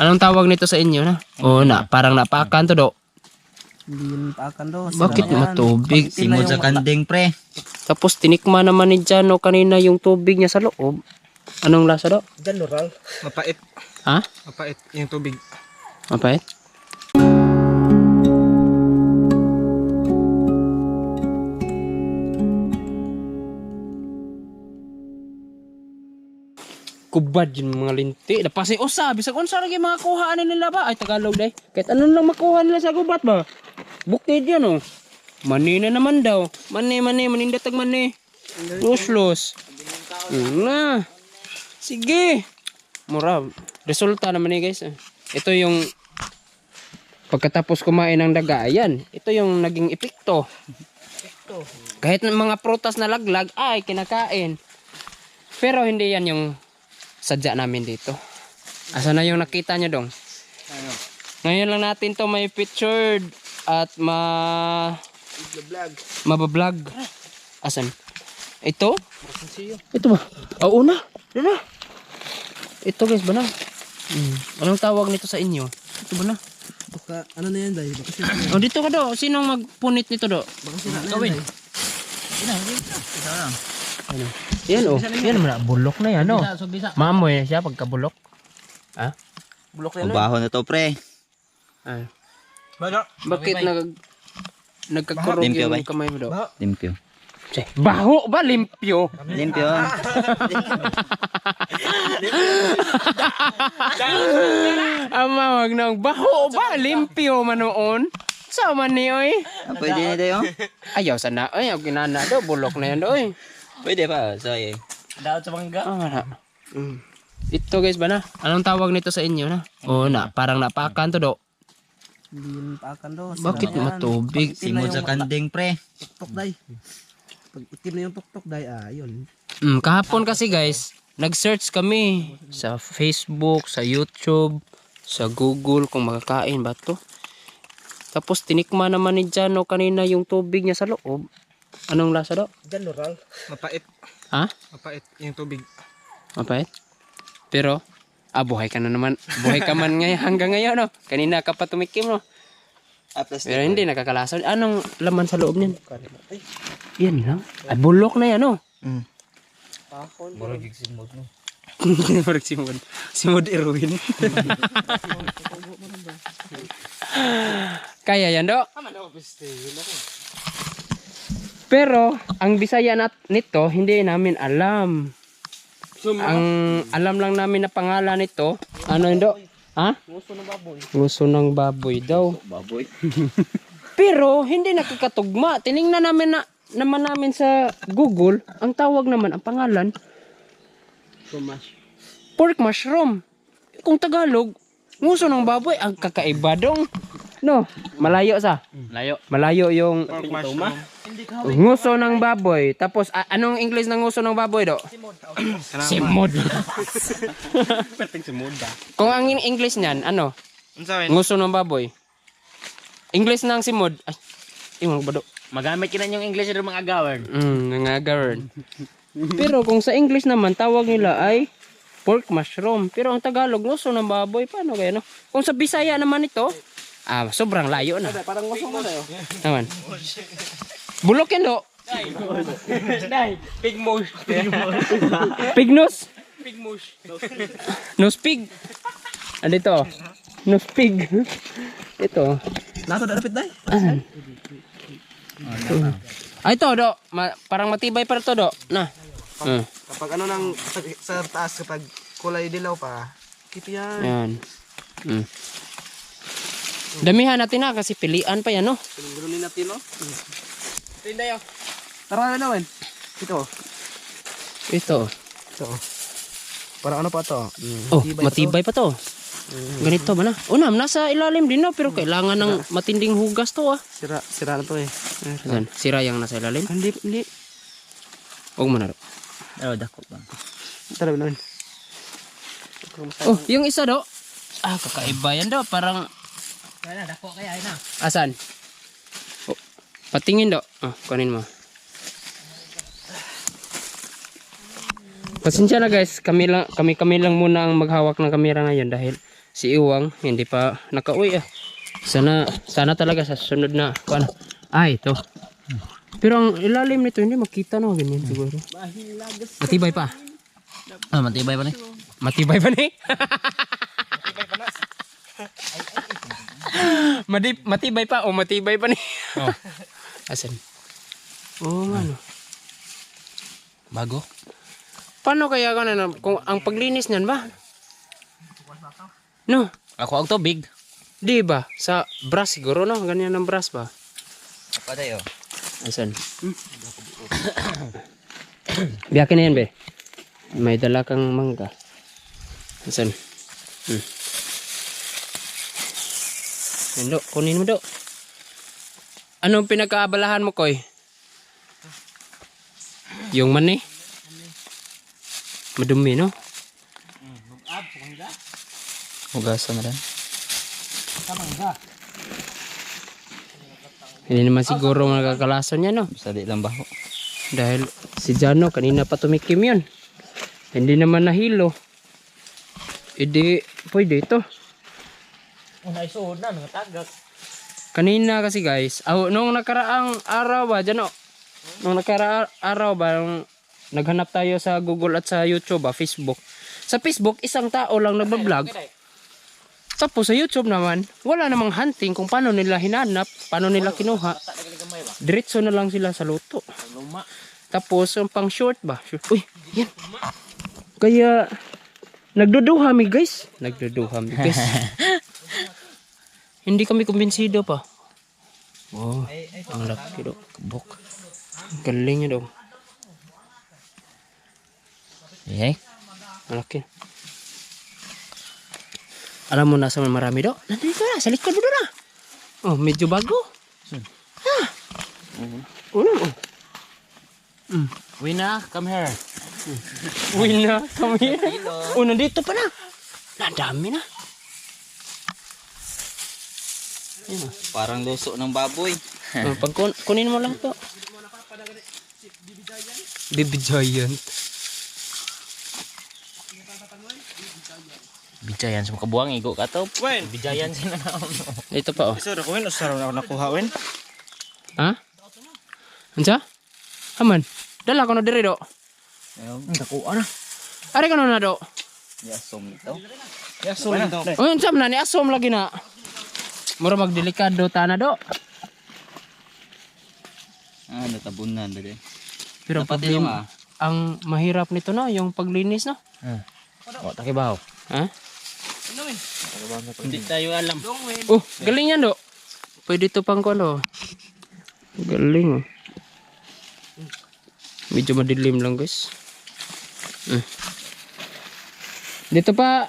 Anong tawag nito sa inyo na? O na, parang napakan to do. Hindi yun paakan do. Bakit matubig? Simod sa kanding pre. Tapos tinikma naman ni Jano kanina yung tubig niya sa loob. Anong lasa do? General. Mapait. Ha? Mapait yung tubig. Mapait? Kubad yun mga linti. Napasi usa. Bisag unsa lagi mga kuhaan nila ba? Ay Tagalog day. Kahit ano lang makuha nila sa gubat ba? Bukid yan oh. Mani na naman daw. Mani, mani, manindatag mani. Los, los. Na. Sige. Mura. Resulta naman eh guys. Ito yung pagkatapos kumain ng daga. Ayan. Ito yung naging epekto. Kahit mga prutas na laglag ay kinakain. Pero hindi yan yung sadya namin dito. Asa na yung nakita nyo dong? Ngayon lang natin to may pictured at ma mabablog. Asan? Ito? Ito ba? Oo una. Ito na. Ito guys, ba na? Hmm. Anong tawag nito sa inyo? Ito ba na? Baka ano na yan day? Baka sira na. O dito ka do. Sinong magpunit nito do? Baka sira na yan day. Ano? Yan o. Yan naman. Bulok na yan o. Maamoy na siya pagkabulok. Ha? Bulok Ang baho na to pre. Ay. Bada. Bakit nag nagkakurog Limpyo yung ba? kamay mo do? Limpyo. Che, baho ba limpyo? Limpyo. Ama wag nang baho ba limpyo manoon? Sa man ni oy. Ah, Pwede na tayo. Ayaw sana. Ay, ang ginana do bulok na yan do oy. Pwede pa. So, eh. Daot sa mangga. Ah, wala. Mm. Ito guys ba na? Anong tawag nito sa inyo na? O na, parang napakan to do. Hindi yun paakan do. Bakit matubig? Simod sa kanding pre. Tuktok day. Pag itim na yung tuktok day, ah, yun. Mm, kahapon kasi guys, nag-search kami sa Facebook, sa YouTube, sa Google kung makakain ba to. Tapos tinikma naman ni Jano kanina yung tubig niya sa loob. Anong lasa do? General. Mapait. Ha? Mapait yung tubig. Mapait? Pero, ah, buhay ka na naman. Buhay ka man ngayon hanggang ngayon, no? Kanina ka pa tumikim, no? Ah, plastic. Pero hindi, nakakalasa. Anong laman sa loob niyan? Yan lang. Ay, bulok na yan, no? Mm. Pahon. Parang si Mod. Si Mod Erwin. Kaya yan, do? Pero, ang bisaya nat nito, hindi namin alam. Ang alam lang namin na pangalan nito, ano yun, do? Ha? Nguso ng baboy. Nguso ng baboy daw. Baboy. Pero, hindi nakakatugma. Tiningnan namin na, naman namin sa Google, ang tawag naman, ang pangalan, pork mushroom. Kung Tagalog, nguso ng baboy, ang kakaiba dong. No, malayo sa. Layo. Malayo yung Pork mushroom. nguso ng baboy. Tapos, a- anong English ng nguso ng baboy do? Simod. Perting sumuda. Kung ang in- English niyan, ano? Unsa wen? Nguso ng baboy. English ng simod. Ay, imong ba do? Magamit ka na yung English ng mga gawin. Mm, nangagaran. Pero kung sa English naman, tawag nila ay pork mushroom. Pero ang Tagalog, nguso ng baboy. Paano kaya, no? Kung sa Bisaya naman ito, ah, sobrang layo na. Parang nguso mo tayo. Naman. Bulok yan, do. Big mosh. Pignus. Big mosh. Nose pig. Ano ito? Nose pig. ito. Nato na lapit day. Ah, Ah, ito, do. Ma- parang matibay pa ito, do. Na. Ah, Kapag ano nang sa, sa taas, kapag kulay dilaw pa, kito yan. yan. Mm. Damihan natin na kasi pilian pa yan, no? Pinagulunin natin, no? Tinday oh. Tara na naman. Ito. Ito. Ito. Parang ano pa to? Oh, matibay pa to. Ganito ba na? Una, nasa ilalim din na pero kailangan ng matinding hugas to ah. Sira, sira na to eh. Ayan, sira yung nasa ilalim. Hindi, hindi. Huwag mo na. Oh, dako ba? Tara naman. Oh, yung isa do. Ah, kakaiba yan do. Parang, Na, dako kaya na. asan? Oh, patingin do. Ah, kunin mo. Pasensya na guys, kami lang kami kami lang muna ang maghawak ng kamera ngayon dahil si Iwang hindi pa nakauwi ah. Sana sana talaga sa sunod na kuan. Ay, ito. Pero ang ilalim nito hindi makita no ganyan siguro. Matibay pa. Ah, matibay pa ni. Matibay pa ni. Madi matibay pa o matibay pa ni. oh. Asan? Oo nga no. Bago. Paano kaya ka na kung ang paglinis niyan ba? No, Ako ang tubig. di ba? Sa brush siguro no, ganyan ang brush ba? Apa dayo? Asan? Biyakin na yan, be. May dala kang mangga. Asan? Hmm. Yan, do. Kunin mo, do. Anong pinagkaabalahan mo, Koy? Yung mani? Madumi, no? Hugasan na rin. Hindi naman siguro magkakalason yan, no? Di lang baho. Dahil si Jano kanina pa tumikim yun. Hindi naman nahilo. Hindi, pwede ito. Unay suod na, nangatagak. Kanina kasi guys, aw, nung nakaraang araw ba, Jano? Nung nakaraang araw ba, nung naghanap tayo sa Google at sa YouTube ba, Facebook. Sa Facebook, isang tao lang nagbablog. Tapos sa YouTube naman, wala namang hunting kung paano nila hinanap, paano nila kinuha. Diretso na lang sila sa luto. Tapos yung pang short ba? Short. Uy, yan. Kaya nagduduha mi guys. Nagduduha mi guys. Hindi kami kumbinsido pa. Oh, ang laki do. Kabok. Galing niya daw. Eh, Ang laki. Alam mo nasa marami do? Nandito na, sa likod mo doon na. Oh, medyo bago. Ah. Uno, oh. Wina, come here. Uy na, kami. Oh, nandito pa na. Nadami na. Ayun, oh. Parang luso ng baboy. Oh, pag kun- kunin mo lang to. Baby Giant. Bijayan sa kabuang igo ka to. Wen. Bijayan sila na. Ito pa oh. Ra ko wen, usa ra na ako nakuha wen. Ha? Ansa? Haman. Dala ko na diri do. Ayun, nakuha na. Ari ka na do. Yasom ito. Ya sulit to. Oh, yun na ni asom lagi na. Mura magdelikado ta na do. Ah, natabunan dali. Pero Dapat problema, ang mahirap nito no, yung paglinis no. O, takibaw. Ha? Hindi tayo alam. Oh, galing yan do. Pwede to pang kono. Galing oh. Medyo madilim lang guys. Hmm. Dito pa,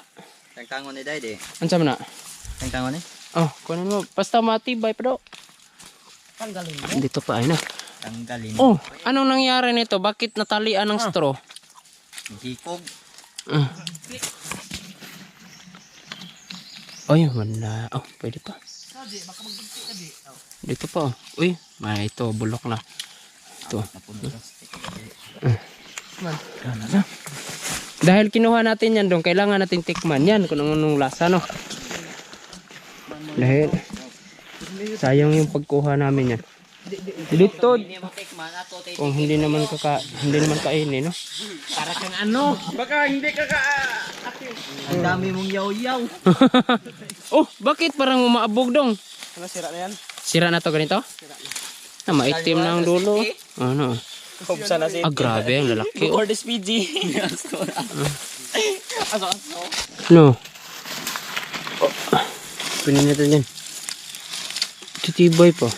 Tangtangon ni Daddy. ansa man na? Tangtangon ni? Oh, kunin mo. Basta matibay pa do. Dito pa, ay na. Tanggalin. Oh, anong nangyari nito? Bakit natalian ng straw? Hikog. Ah. Ay, wala. Oh, pwede pa. Dito pa. oh. Uy, may ito, bulok na. Ito. Stick. Dahil kinuha natin yan doon, kailangan natin tikman yan kung anong lasa, no? Dahil, sayang yung pagkuha namin yan. Dito, kung hindi naman kaka, hindi naman kainin, no? Para kang ano? Baka hindi ka ka Ang dami mong yaw-yaw. oh, bakit parang umaabog dong? Ano sira na yan? Sira na to ganito? Ah, maitim na ang dulo. Ano? Hubsa na si. Ah, grabe, ang lalaki. Oh. Or this PG. Aso aso. No. Oh. Pinin natin yan. Titibay pa.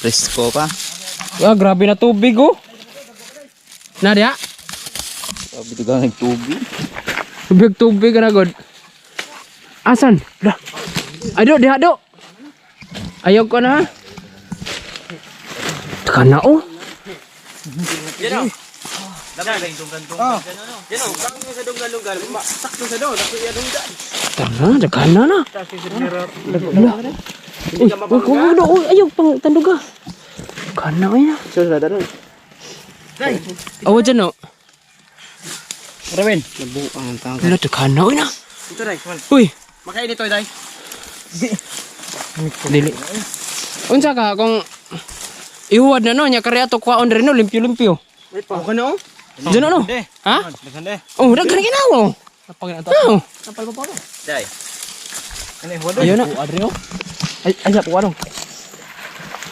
Presko pa. Ah, grabe na tubig oh. Nadia? Sabi ito ka nagtubig. Tubig tubig ka na god. Asan? Dah. Ado, diha do. Ayaw ko na ha. Taka na oh. Yan o. Dapat lang itong kantong. Yan o. Bakit nga sa dunggal-dunggal? Sakto sa doon. Ako iya dunggal. Tara, na na. Sa mirror. Uy, wag ko do. Uy, ayaw pang tanduga. Kana ay na. So sa daron. Awa dyan oh. Ramen. Nabuang ang tangka. Wala, daghan na, uy na. Ito day. Uy, Makain ito day. dili. Unsa ka, kung ihuwad na no, nya kari ato kuhaon rin no, limpyo-limpyo. Okay na oh. Diyan no? Ha? Oh, daghan ginawa. Kapag na to. Oh, Day. Ano yung wado? ayun na. Adrio. Ay, ay, sa puwanong.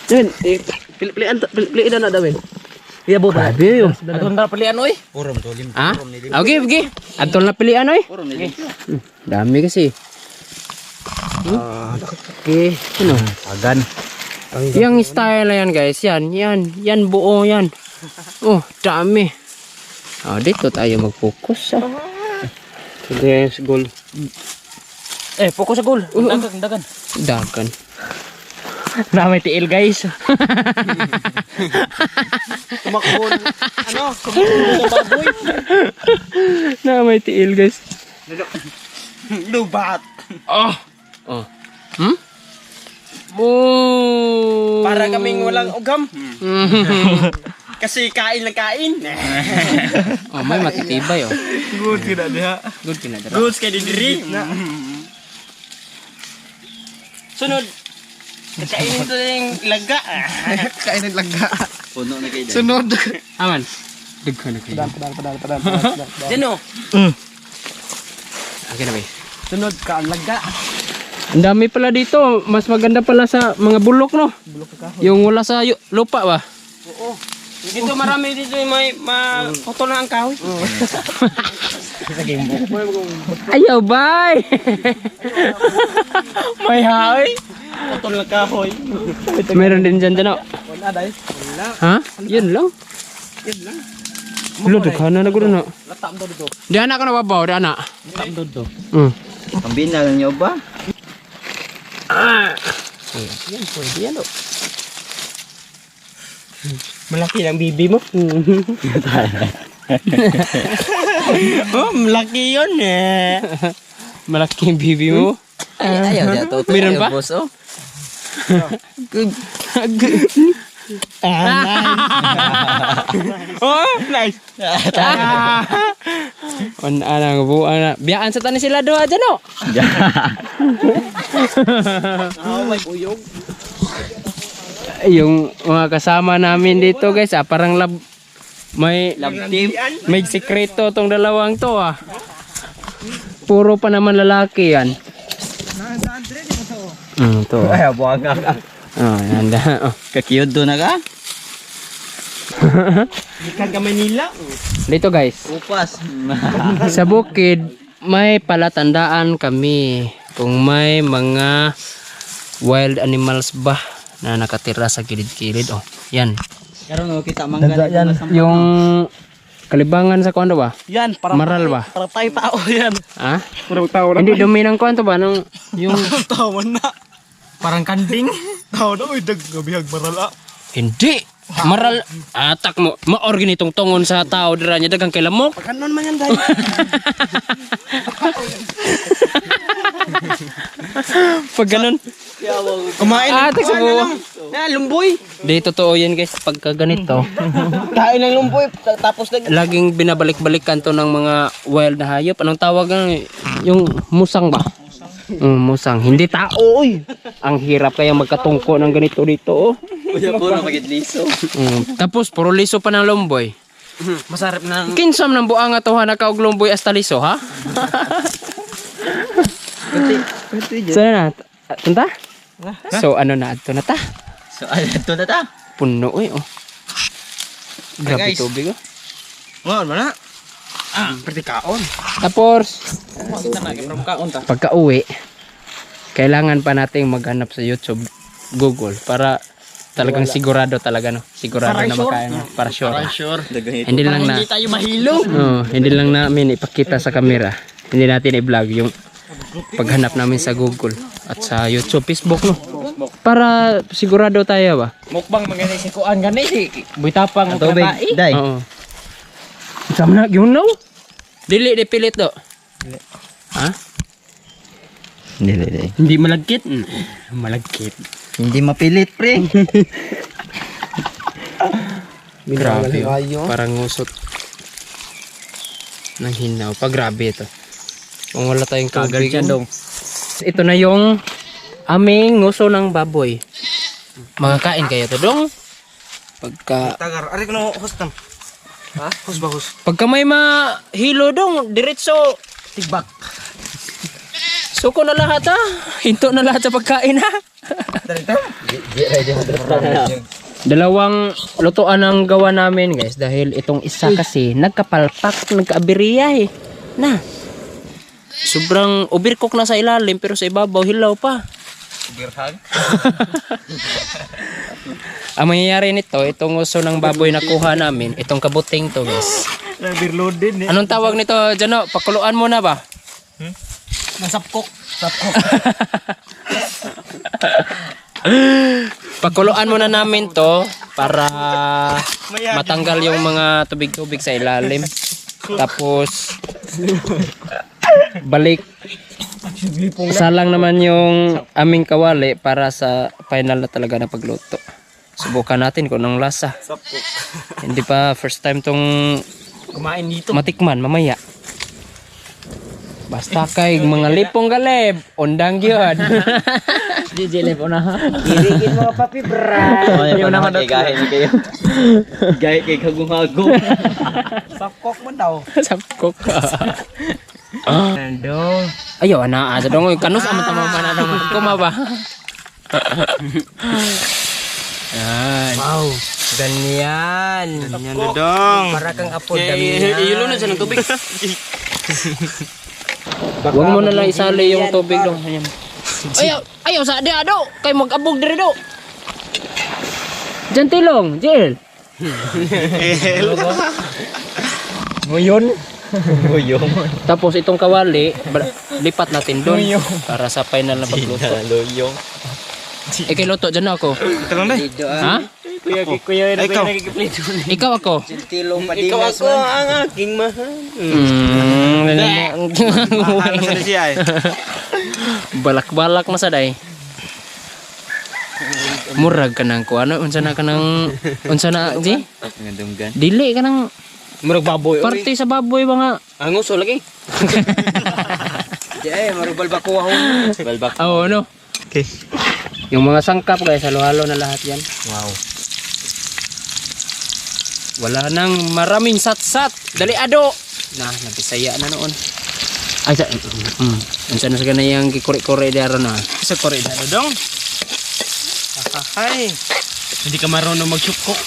Yan, eh, pili- pilian, pili- piliin na dawin. Iya, bo ba? Grabe yun. Ato na pilian, oy. Purom to lim. Ha? Okay, okay. Atol na pilian oy. Purom ni. Dami kasi. Ah, okay. Ano? Agan. Yang style na yan guys, yan, yan, yan buo yan. Oh, dami. Ah, dito tayo mag-focus. Ah. Si Gol. Eh, focus sa goal. Dagan, dagan. Dagan. Na may tiil, guys. Tumakbo ano? Tumakbo ng baboy. Na may tiil guys. Lubat. Oh. Oh. Hmm? Oh. Para kaming walang ugam. Mm. Kasi kain lang kain. oh, may matitibay oh. Good ka na diha. Good kinadara. Goods kay didiri. Sunod. Kainin ito yung laga. Kain ng langga. Puno na kayo. Sunod. Aman. Daghan na kayo. Padal, padal, padal, padal. Diyan o. Okay na ba? Sunod ka ang laga. Ang dami pala dito. Mas maganda pala sa mga bulok no. Yung wala sa lupa ba? Dito marami dito yung may maputol na ang kahoy. Ayaw, bye! May haoy. Putol na kahoy. Meron din dyan dyan, oh. Wala, dahil. Wala. Ha? Yun lang. Yan lang. Wala, daghan na na gano'n, no. Latam daw dito. Di anak na babaw, di anak. Latam daw dito. Hmm. Pambina lang niyo ba? Yan, pwede yan, oh. Malaki ang bibi mo. oh, malaki yun eh. Malaki yung bibi mo. Ay, ayaw niya to. Meron pa? Boss, oh. Oh, nice. On, anang, buwan na. Biyaan sa tani sila doon, dyan, oh. Oh, may uyog. Yung mga kasama namin dito, guys, ah, parang lab... May... Love team. May sikreto tong dalawang to, ah. Puro pa naman lalaki yan. Mm, to. Ay, buwag ka. Oh, nanda. Oh. Kakiyod doon na ka? Ikan ka Manila. Dito guys, Upas. sa bukid may palatandaan kami kung may mga wild animals ba na nakatira sa kilid-kilid. Oh, yan. Karon oh, kita mangga yan. Yung kalibangan sa kwento ba? Yan, para Maral ba? para tayo tao yan. Ha? Para tao Hindi dumi ng kwento ba? Nung, yung, Tao na. Parang kanding. Tao na, uy, dag, gabihag maral ah. hindi. Maral, atak mo. Maor ginitong tungon sa tao dira niya dagang kay lamok. Pagkanon man yan, dahil. Pag ganun. Kumain. Atak sa buwa. Na, lumboy. Di totoo yan guys. Pagka ganito. Kain ng lumboy. ta- Tapos nag... laging binabalik-balikan to ng mga wild na hayop. Anong tawag ng yung musang ba? Mm, musang. Hindi tao, oy. Ang hirap kaya magkatungko ng ganito dito, oh. Kuya po na magidliso. Mm, tapos, puro liso pa ng lomboy. Masarap na. Kinsam ng buang atuha na kaog lomboy hasta liso, ha? so, na, tunta? So, ano na, ato na ta? So, ay, ito na ta. Puno, eh, oh. Grabe tubig, oh. Wow, mana? Ah, pwede kaon. Tapos, Kita na, from kaon ta. pagka uwi, kailangan pa nating maghanap sa YouTube, Google, para talagang sigurado talaga, no? Sigurado Para na sure. makain. Para sure. sure. Dagang ito. Hindi lang na, Hindi tayo mahilo. oh, hindi lang namin ipakita sa camera. Hindi natin i-vlog yung paghanap namin sa Google at sa YouTube, Facebook, no? Para sigurado tayo ba? Mukbang mga si kuan gani si buitapang Ang tubig. katai. Day. Oo. Sama na, yun no? Dili, di pilit do. Ha? Hindi, hindi. Hindi malagkit? Malagkit. Hindi mapilit, pre. Grabe. oh. Parang ngusot. Nang hinaw pa. Grabe ito. Kung wala tayong tubig. siya dong. Ito na yung aming nguso ng baboy. Mga kain kayo to dong. Pagka Tagar, ari ko no host tam. Ha? Host ba host? pagka may mahilo dong, diretso Tigbak. suko na lahat ha. Hinto na lahat sa pagkain ha. Dalawang lutuan ang gawa namin guys dahil itong isa kasi nagkapalpak, nagkaabiriya eh. Na. Sobrang overcook na sa ilalim pero sa ibabaw hilaw pa. Birhag. Ang mangyayari nito, itong uso ng baboy na kuha namin, itong kabuting to guys. Beer loaded eh. Anong tawag nito, Jano? Pakuluan mo na ba? Nasapkok. Sapkok. Pakuluan muna namin to para matanggal yung mga tubig-tubig sa ilalim. Tapos balik salang naman yung aming kawali para sa final na talaga na pagluto. Subukan natin kung anong lasa. Hindi pa first time tong Kumain dito. matikman mamaya. Basta kay mga lipong galeb, undang gyud. DJ Lev na ha. Irigin mo papi bra. Ayaw naman Gahe ni kayo. Gahe kay kagumagong. Sapkok mo daw. Sapkok ka. Ando. Ayo ana asa dong kanus amat tama mana dong. Kuma ba? Yan. Wow. Ganyan. Yan na dong. Para kang apo Ilo na siya ng tubig. Huwag mo na lang isali yung tubig dong. Ayan. Ayaw, ayaw sa di ado. Kay mag-abog diri do. Diyan tilong, Jill. Ngayon. Buyong. Tapos itong kawali, lipat natin doon para sa final na pagluto. Luyong. Eh, kay luto, dyan na ako. Ito lang dai. Ha? Kuya, kuya, Ikaw. Ikaw ako. Tilong Ikaw ako ang aking mahal. Mahal na sila siya eh. balak-balak masaday. Murag ka nang kuano, unsa na ka nang unsa na di? Ngandunggan. Dili ka nang Murag baboy. parte sa baboy ba nga? Ang uso lagi. Jay, murag balbakuha ho. Balbak. Oo, ano? Okay. Yung mga sangkap guys, halo-halo na lahat yan. Wow. Wala nang maraming sat-sat. Dali ado. Na, napisaya na noon. Ay, sa, mm, unsa na sa ganayang kikuri-kuri daro na. Sa kore na dong. Ay. Hindi ka marunong magsyukok.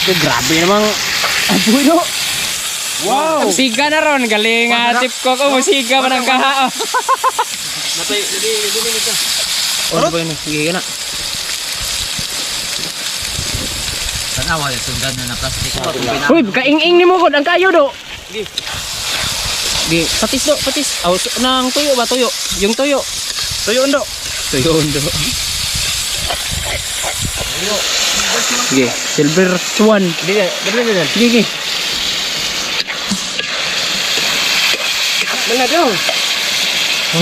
Ito, grabe namang aboy no. Wow! Siga na ron, galing nga tip ko ko, musiga pa ng kaha. Oh. Natay, hindi, hindi. Oh, ano ba yun? Sige ka na. Tanawa yung sundan na na plastic. Uy, kaing-ing ni mo ko, ang kayo do. Di, patis do, patis. Aw, nang tuyo ba, tuyo? Yung tuyo. Tuyo undo. Tuyo undo. Sige, silver swan. Hindi, dali na dali. Sige, sige. Mana dong?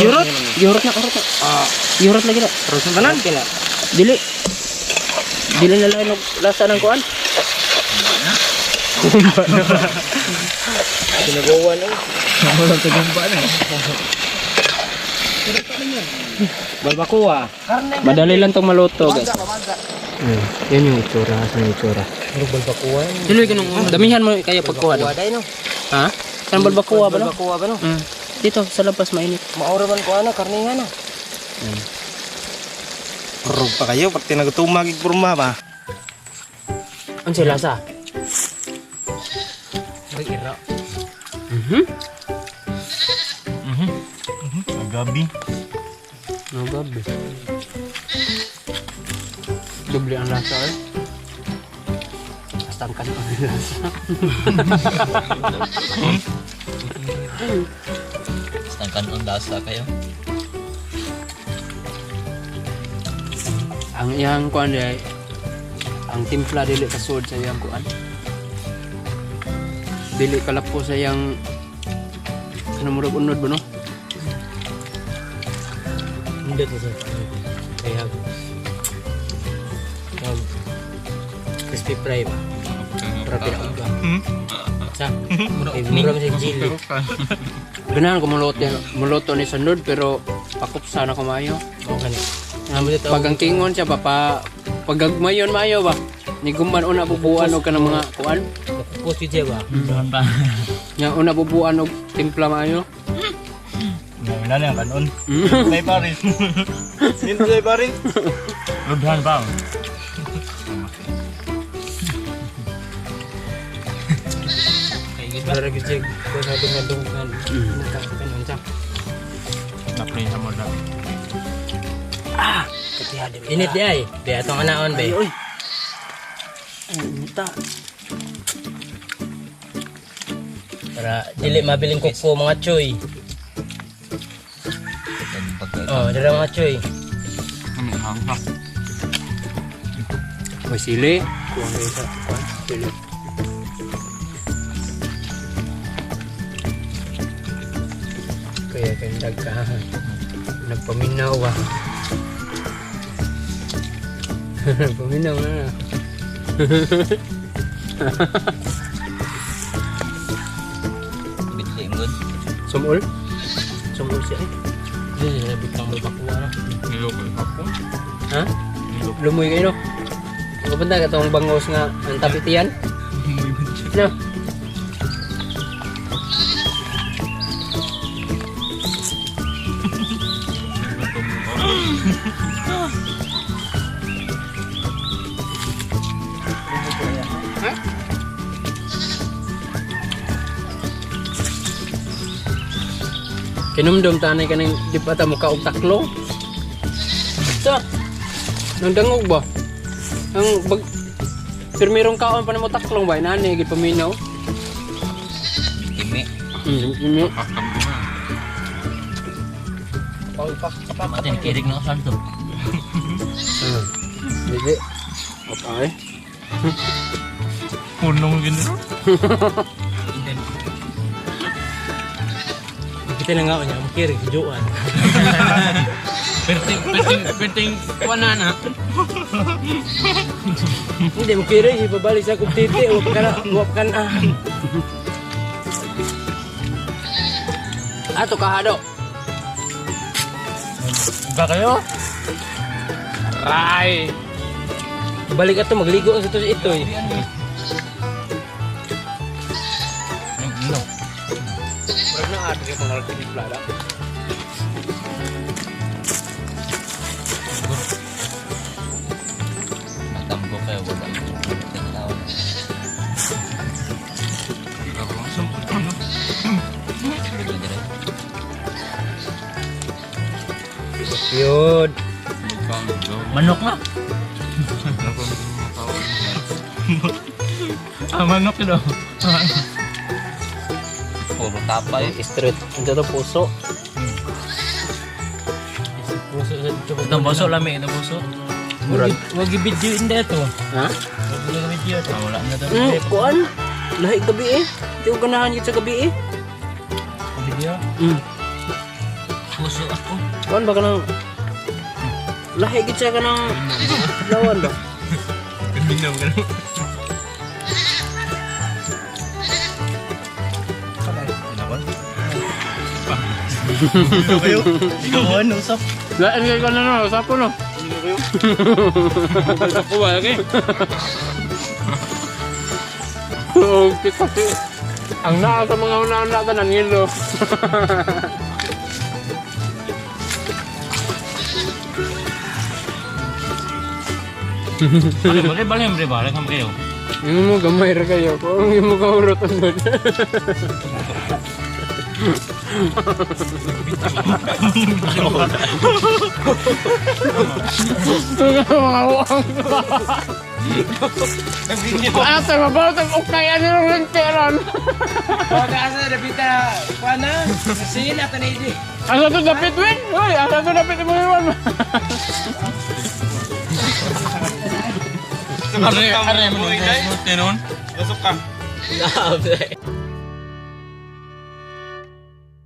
Yurot. Yurot na, yurot na. Ah, yurot lagi na. Terus tanan. Dili. Dili na lang yung lasa ng kuan. Sinagawa no. Balbakuha. Madali lang tong maluto, guys. Hmm, yan yung itsura, sa yung itsura. Balbakuha. Dili ka nung damihan mo kaya pagkuha do. Balbakuha dai no. Ha? Kanang balbakuha ba no? Balbakuha ba no? Hmm. Dito sa labas mainit. Maura man ko ana karningan na. Rug pa kayo, pag tinagutumag igpurma ba? Ang sila Mhm. Gabi. No gabi. Doble ang lasa eh. Basta ang kanto ang lasa. Tangkan ang lasa kayo. Ang iyang kuan day ang timpla dili kasud sa iyang kuan. Dili kalapo sa iyang ano murag unod ba no? Hindi to sa. Kaya Crispy fry ba? Rapi na uga. Sa? Kay mura man sa chili. Ganahan ko muluto, muluto ni Sandod pero pakop sana ko. Namo dito. Pag ang tingon siya ba pa pagagmayon maayo ba? Ni guman una bubuan og kanang mga kuan. Post video ba? Nya una bubuan og timpla maayo. Wala na yung kanon. Mm. May parin. Hindi may parin. Rubhan pa. Para gid ko sa dung-dung kan. Nakakan sa. Naplay sa mo na. Init di ay. Di atong anaon be. Oy. Unta. Para dili mabiling kuko mga choy. Oh, dira mga choy. May sili. Kuha kayo sa kuan. Sili. Kaya kandag ka. Nagpaminaw ba? Nagpaminaw na na. Sumul? Sumul siya eh. Dili na bitang may bakuwa na. Yung hapon. Ha? Lumoy kayo no? Kapunta ka itong bangos nga ang tapitian? No? Kinumdum tanay ka ng di pa ta mukha og taklong. Sa nang dangog ba? Ang bag Pirmirong kaon pa na mo taklong ba? Nani gid paminaw. Timi. Hmm, ini. Matin kirig na kasal to. Hmm. Dili. Okay. Punong gini. Kita na nga niya, makiri juan. Perting perting perting kuana na. Hindi makiri si babalik sa kung titi, wap ka na, wap ka na. Ato kahado. Ba kayo? Ay. Balik ato magligo ang ito ito eh. Yung mga kiniplada. Natambo kayo wala. Tinaw. Yun. Manok na. ah, manok oh. Puro tapay. Street. Ito to puso. Puso sa ito. Itong boso lami, boso. Murag. Wag i-video hindi ito. Ha? Wag i-video ito. Ah, wala na to. Hmm, kuan. Lahi gabi eh. Di ko ganahan gid sa gabi eh. Video? Hmm. Puso ako. Kuan ba kanang Lahi gid siya kanang lawan ba? Ganda mo gano'n. Ano kayo? Ko ano, usap. Lain kay ka na no, sapo no. Sapo ba lagi? Oh, kita si ang naa sa mga una-una ka ng ngilo. Balik, balik, balik, balik, balik kami kayo. Yung mo gamay ra kayo, kung yung mo kaurot ang doon. Mga uang. Ate, mabaw tag ukay ano ng lenteron. Wag asa dapita kuana. Sige na tanay di. Asa to dapit win? Hoy, asa to dapit mo iwan. Are, are mo nun. Tinon. Lasok ka.